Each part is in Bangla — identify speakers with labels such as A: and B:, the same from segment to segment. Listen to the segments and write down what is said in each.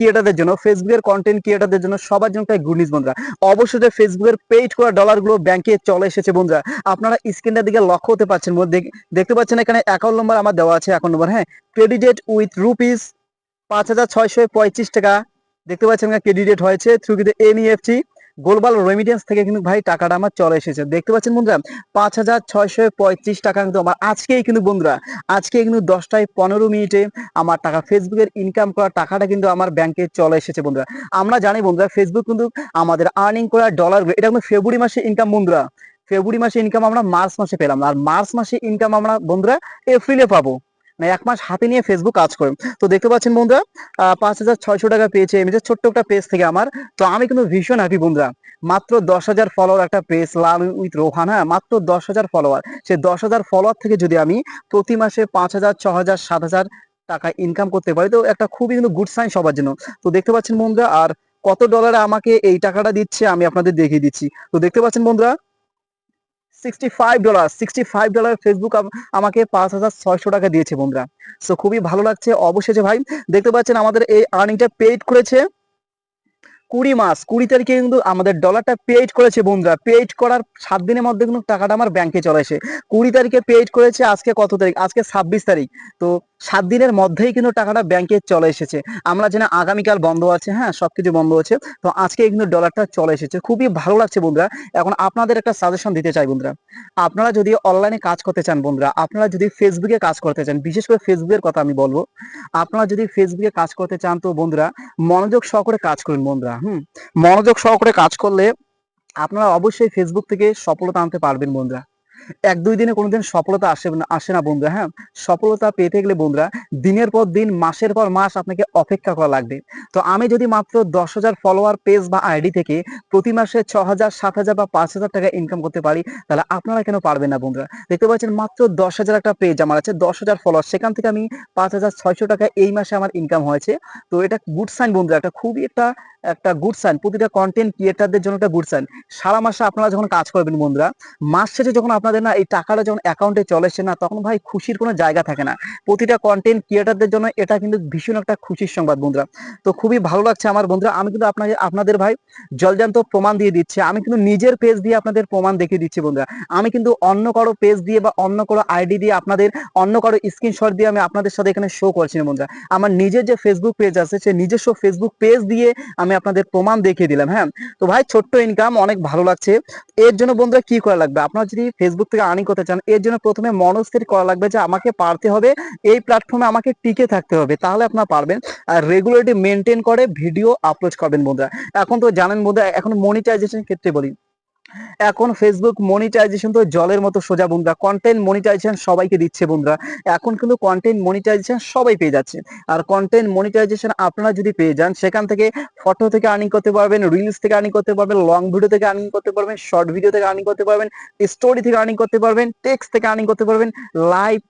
A: ক্রিয়েটারদের জন্য, ফেসবুকের কন্টেন্ট ক্রিয়েটারদের জন্য সবার জন্য একটা গুড নিউজ বন্ধুরা। অবশ্যই ফেসবুকের পেইড করা ডলারগুলো ব্যাংকে চলে এসেছে বন্ধুরা। আপনারা স্ক্রিনটার দিকে লক্ষ্য হতে পারছেন দেখতে পাচ্ছেন এখানে অ্যাকাউন্ট নম্বর আমার দেওয়া আছে অ্যাকাউন্ট নম্বর হ্যাঁ? ক্রেডিটেড উইথ রুপিস পাঁচ হাজার ছয়শো পঁয়ত্রিশ টাকা। দেখতে পাচ্ছেন ক্রেডিটেড হয়েছে থ্রু কিন্তু এনইএফটি গ্লোবাল রেমিডেন্স থেকে কিন্তু ভাই টাকাটা আমার চলে এসেছে। দেখতে পাচ্ছেন বন্ধুরা, পাঁচ হাজার ছয়শো পঁয়ত্রিশ টাকা কিন্তু আমার আজকেই কিন্তু বন্ধুরা আজকে কিন্তু দশটায় পনেরো মিনিটে আমার টাকা ফেসবুকের ইনকাম করা টাকাটা কিন্তু আমার ব্যাংকে চলে এসেছে বন্ধুরা। আমরা জানি বন্ধুরা ফেসবুক কিন্তু আমাদের আর্নিং করা ডলার এটা কিন্তু ফেব্রুয়ারি মাসে ইনকাম বন্ধুরা। ফেব্রুয়ারি মাসে ইনকাম আমরা মার্চ মাসে পেলাম। আর মার্চ মাসে ইনকাম আমরা বন্ধুরা এপ্রিলে পাবো। এক মাস হাতে নিয়ে ফেসবুক কাজ করে। তো দেখতে পাচ্ছেন বন্ধুরা পাঁচ হাজার ছয়শো টাকা পেয়েছে। এমনি ছোট্ট একটা পেজ থেকে আমার। তো আমি কিন্তু ভীষণ হ্যাপি বন্ধুরা। মাত্র দশ হাজার ফলোয়ার একটা পেজ লাল উইথ রোহান হ্যাঁ? মাত্র দশ হাজার ফলোয়ার সে দশ হাজার ফলোয়ার থেকে যদি আমি প্রতি মাসে পাঁচ হাজার ছ হাজার, সাত হাজার টাকা ইনকাম করতে পারি, তো একটা খুবই কিন্তু গুড সাইন সবার জন্য। তো দেখতে পাচ্ছেন বন্ধুরা, আর কত ডলারে আমাকে এই টাকাটা দিচ্ছে আমি আপনাদের দেখিয়ে দিচ্ছি। তো দেখতে পাচ্ছেন বন্ধুরা sixty five dollar sixty five dollar Facebook আমাকে পাঁচ হাজার ছয়শো টাকা দিয়েছে বন্ধুরা। সো খুবই ভালো লাগছে অবশেষে ভাই, দেখতে পাচ্ছেন আমাদের এই আর্নিংটা পেইড করেছে। কুড়ি মাস, কুড়ি তারিখে কিন্তু আমাদের ডলারটা পেইড করেছে বন্ধুরা। পেইড করার সাত দিনের মধ্যে কিন্তু টাকাটা আমার ব্যাংকে চলে আসে কুড়ি তারিখে পেইড করেছে আজকে কত তারিখ? আজকে ছাব্বিশ তারিখ। তো সাত দিনের মধ্যেই কিন্তু টাকাটা ব্যাংকে চলে এসেছে। আমরা জানি আগামীকাল বন্ধ আছে হ্যাঁ সবকিছু বন্ধ আছে। তো আজকে কিন্তু ডলারটা চলে এসেছে। খুবই ভালো লাগছে বন্ধুরা। এখন আপনাদের একটা সাজেশন দিতে চাই বন্ধুরা। আপনারা যদি অনলাইনে কাজ করতে চান বন্ধুরা, আপনারা যদি ফেসবুকে কাজ করতে চান, বিশেষ করে ফেসবুকের কথা আমি বলব, আপনারা যদি ফেসবুকে কাজ করতে চান তো বন্ধুরা, মনোযোগ সহকারে কাজ করুন বন্ধুরা, হুম? মনোযোগ সহকারে কাজ করলে আপনারা অবশ্যই ফেসবুক থেকে সফলতা আনতে পারবেন বন্ধুরা। এক দুই দিনে কোনোদিন সফলতা আসে না আসে না বন্ধুরা হ্যাঁ? সফলতা পেতে গেলে বন্ধুরা, দিনের পর দিন, মাসের পর মাস আপনাকে অপেক্ষা করা লাগবে। তো আমি যদি মাত্র দশ হাজার ফলোয়ার পেজ বা আইডি থেকে প্রতি মাসে ছ হাজার, সাত হাজার বা পাঁচ হাজার টাকা ইনকাম করতে পারি, তাহলে আপনারা কেন পারবেন না বন্ধুরা? দেখতে পাচ্ছেন মাত্র দশ হাজার একটা পেজ আমার আছে, দশ হাজার ফলোয়ার সেখান থেকে আমি পাঁচ হাজার, ছয়শো টাকা এই মাসে আমার ইনকাম হয়েছে। তো এটা গুড সাইন বন্ধুরা, একটা খুবই একটা একটা গুড সাইন প্রতিটা কন্টেন্ট ক্রিয়েটারদের জন্য একটা গুড সাইন সারা মাসে আপনারা যখন কাজ করবেন বন্ধুরা, মাস শেষে যখন আপনাদের না এই টাকাটা যখন অ্যাকাউন্টে চলে আসে না, তখন ভাই খুশির কোনো জায়গা থাকে না। প্রতিটা কন্টেন্ট ক্রিয়েটারদের জন্য এটা কিন্তু ভীষণ একটা খুশির সংবাদ বন্ধুরা। তো খুবই ভালো লাগছে আমার বন্ধুরা, আমি কিন্তু আপনাদের আপনাদের ভাই জলজান্ত প্রমাণ দিয়ে দিচ্ছি। আমি কিন্তু নিজের পেজ দিয়ে আপনাদের প্রমাণ দেখিয়ে দিচ্ছি বন্ধুরা। আমি কিন্তু অন্য কারও পেজ দিয়ে বা অন্য কারও আইডি দিয়ে আপনাদের, অন্য কারও স্ক্রিনশট দিয়ে আমি আপনাদের সাথে এখানে শো করছি না বন্ধুরা। আমার নিজের যে ফেসবুক পেজ আছে, সে নিজস্ব ফেসবুক পেজ দিয়ে আমি আপনাদের প্রমাণ দেখিয়ে দিলাম হ্যাঁ? তো ভাই, ছোট্ট ইনকাম অনেক ভালো লাগছে। এর জন্য বন্ধুরা কি করা লাগবে? আপনার যদি ফেসবুক থেকে আর্নিং করতে চান, এর জন্য প্রথমে মনস্থির করা লাগবে যে আমাকে পারতে হবে, এই প্ল্যাটফর্মে আমাকে টিকে থাকতে হবে। তাহলে আপনার পারবেন। আর রেগুলারিটি মেনটেন করে ভিডিও আপলোড করবেন বন্ধুরা। এখন তো জানেন বন্ধুরা, এখন মনিটাইজেশন ক্ষেত্রে বলি এখন ফেসবুক মনিটাইজেশন তো জলের মতো সোজা বন্ধুরা। কন্টেন্ট মনিটাইজেশন সবাইকে দিচ্ছে বন্ধুরা। এখন কিন্তু কন্টেন্ট মনিটাইজেশন সবাই পেয়ে যাচ্ছে। আর কন্টেন্ট মনিটাইজেশন আপনারা যদি পেয়ে যান, সেখান থেকে ফটো থেকে আর্নিং করতে পারবেন রিলস থেকে আর্নিং করতে পারবেন লং ভিডিও থেকে আর্নিং করতে পারবেন শর্ট ভিডিও থেকে আর্নিং করতে পারবেন স্টোরি থেকে আর্নিং করতে পারবেন টেক্সট থেকে আর্নিং করতে পারবেন live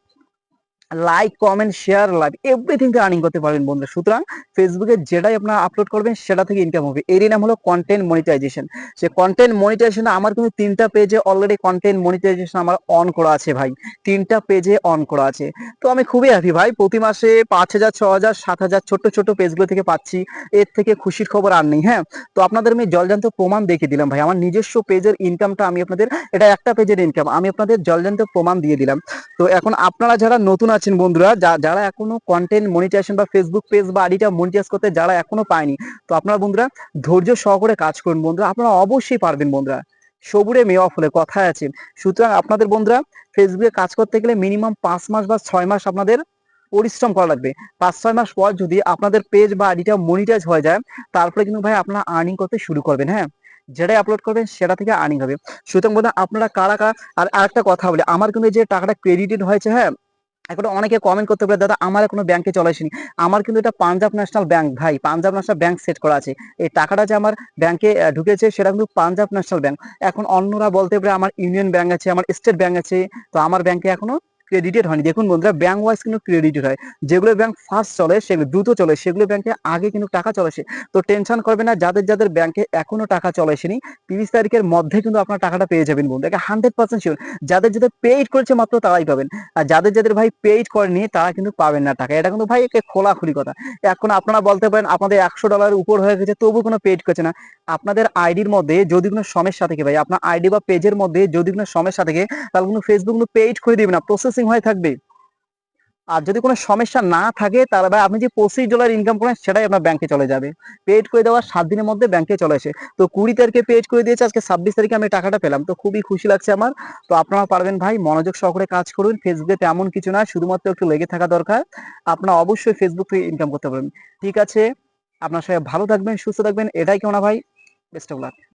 A: like comment share live everything earning করতে পারবেন বন্ধুরা। সুতরাং ফেসবুকে যেটাই আপনারা আপলোড করবেন, সেটা থেকে ইনকাম হবে। এরই নাম হলো কন্টেন্ট মনিটাইজেশন সে কন্টেন্ট মনিটাইজেশন আমার কিন্তু তিনটা পেজে অলরেডি কন্টেন্ট মনিটাইজেশন আমার অন করা আছে ভাই। তিনটা পেজে অন করা আছে। তো আমি খুবই হ্যাপি ভাই। প্রতি মাসে পাঁচ হাজার, ছ হাজার, সাত হাজার ছোট্ট ছোট্ট পেজগুলো থেকে পাচ্ছি। এর থেকে খুশির খবর আর নেই হ্যাঁ? তো আপনাদের আমি জলজান্ত প্রমাণ দেখিয়ে দিলাম ভাই। আমার নিজস্ব পেজের ইনকামটা আমি আপনাদের, এটা একটা পেজের ইনকাম আমি আপনাদের জলজান্ত প্রমাণ দিয়ে দিলাম। তো এখন আপনারা যারা নতুন আছেন বন্ধুরা যারা এখনও কন্টেন্ট মনিটাইজেশন বা ফেসবুক পেজ বা আইডিটা মনিটাইজ করতে যারা এখনও পায়নি, তো আপনারা বন্ধুরা ধৈর্য সহকারে কাজ করুন বন্ধুরা, আপনারা অবশ্যই পারবেন বন্ধুরা। সবুরে মেওয়া ফলে কথায় আছে। সুতরাং আপনাদের বন্ধুরা ফেসবুকে কাজ করতে গেলে মিনিমাম পাঁচ মাস বা ছয় মাস আপনাদের পরিশ্রম করা লাগবে। পাঁচ, ছয় মাস পর যদি আপনাদের পেজ বা আইডিটা মনিটাইজ হয়ে যায়, তারপরে কিন্তু ভাই আপনারা আর্নিং করতে শুরু করবেন হ্যাঁ? যেটাই আপলোড করবেন, সেটা থেকে আর্নিং হবে। সুতরাং বন্ধুরা, আপনারা কারা কারা, আর আরেকটা কথা বলি, আমার কিন্তু যে টাকাটা ক্রেডিটেড হয়েছে হ্যাঁ? এখন অনেকে কমেন্ট করতে পারে দাদা, আমার কোনো ব্যাংকে চলে আসেনি। আমার কিন্তু এটা পাঞ্জাব ন্যাশনাল ব্যাংক ভাই। পাঞ্জাব ন্যাশনাল ব্যাংক সেট করা আছে। এই টাকাটা যে আমার ব্যাংকে ঢুকেছে, সেটা কিন্তু পাঞ্জাব ন্যাশনাল ব্যাংক এখন অন্যরা বলতে পারে, আমার ইউনিয়ন ব্যাংক আছে, আমার স্টেট ব্যাংক আছে। তো আমার ব্যাংকে এখনও ক্রেডিটেড হয়নি। দেখুন বন্ধুরা ব্যাংক ওয়াইজ কিন্তু ক্রেডিটেড হয়। যেগুলো ব্যাংক ফার্স্ট চলে, সেগুলো দ্রুত চলে, সেগুলো ব্যাংকে আগে কিন্তু টাকা চলে আসে। তো টেনশন করবে না, যাদের যাদের ব্যাংকে এখনও টাকা চলে আসেনি, তিরিশ তারিখের মধ্যে কিন্তু আপনার টাকাটা পেয়ে যাবেন বন্ধু। এটা হান্ড্রেড পার্সেন্ট শিওর যাদের যাদের পেইড করেছে মাত্র তারাই পাবেন। আর যাদের যাদের ভাই পেইড করেনি, তারা কিন্তু পাবেন না টাকা। এটা কিন্তু ভাই একে খোলাখুলি কথা। এখন আপনারা বলতে পারেন, আপনাদের একশো ডলার উপর হয়ে গেছে, তবু কোনো পেইড করছে না। আপনাদের আইডির মধ্যে যদি কোনো সমস্যা থাকে ভাই, আপনার আইডি বা পেজের মধ্যে যদি কোনো সমস্যা থাকে, তাহলে কিন্তু ফেসবুক কিন্তু পেইড করে দিবে না প্রসেসিং হয়ে থাকবে। আর যদি কোনো সমস্যা না থাকে, তাহলে ভাই আপনি যে পঁচিশ ডলার ইনকাম করেন, সেটাই আপনার ব্যাংকে চলে যাবে। পেড করে দেওয়ার সাত দিনের মধ্যে ব্যাংকে চলে আসে। তো কুড়ি তারিখে পেড করে দিয়েছে, আজকে ছাব্বিশ তারিখে আমি টাকাটা পেলাম। তো খুবই খুশি লাগছে আমার। তো আপনারা পারবেন ভাই, মনোযোগ সহকারে কাজ করুন। ফেসবুকে তেমন কিছু না, শুধুমাত্র একটু লেগে থাকা দরকার। আপনারা অবশ্যই ফেসবুক থেকে ইনকাম করতে পারবেন। ঠিক আছে, আপনার সবাই ভালো থাকবেন, সুস্থ থাকবেন। এটাই কেউ না ভাই বেস্ট অফ লাক